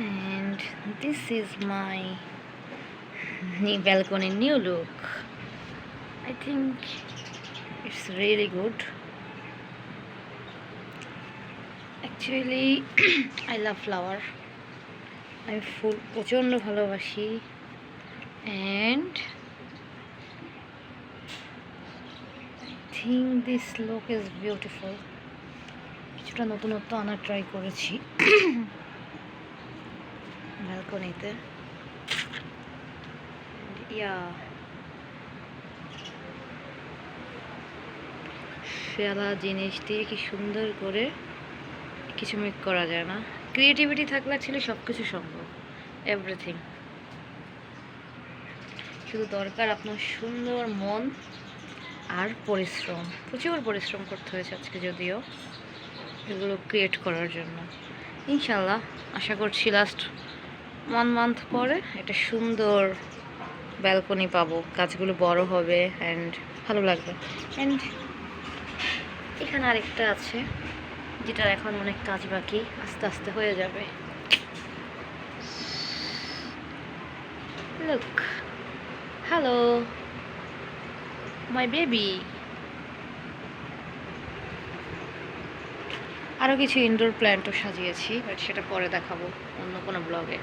and this is my new balcony new look i think it's really good actually i love flower আমি ফুল প্রচণ্ড ভালোবাসি and think this look is beautiful কিছুটা নতুনত্ব আনার ব্যালকনিতে ইয়া ফেলা জিনিস দিয়ে কি সুন্দর করে কিছু মেক করা যায় না। ক্রিয়েটিভিটি থাকলে ছিল সব কিছু সম্ভব। এভরিথিং শুধু দরকার আপনার সুন্দর মন আর পরিশ্রম। প্রচুর পরিশ্রম করতে হয়েছে আজকে যদিও এগুলো ক্রিয়েট করার জন্য। ইনশাল্লাহ আশা করছি লাস্ট ওয়ান মান্থ পরে একটা সুন্দর ব্যালকনি পাবো। গাছগুলো বড় হবে অ্যান্ড ভালো লাগবে। অ্যান্ড এখানে আরেকটা আছে, যেটার এখন অনেক কাজ বাকি, আস্তে আস্তে হয়ে যাবে। লুক হ্যালো মাই বেবি আরও কিছু ইনডোর প্ল্যান্টও সাজিয়েছি বাট সেটা পরে দেখাবো অন্য কোনো ব্লগে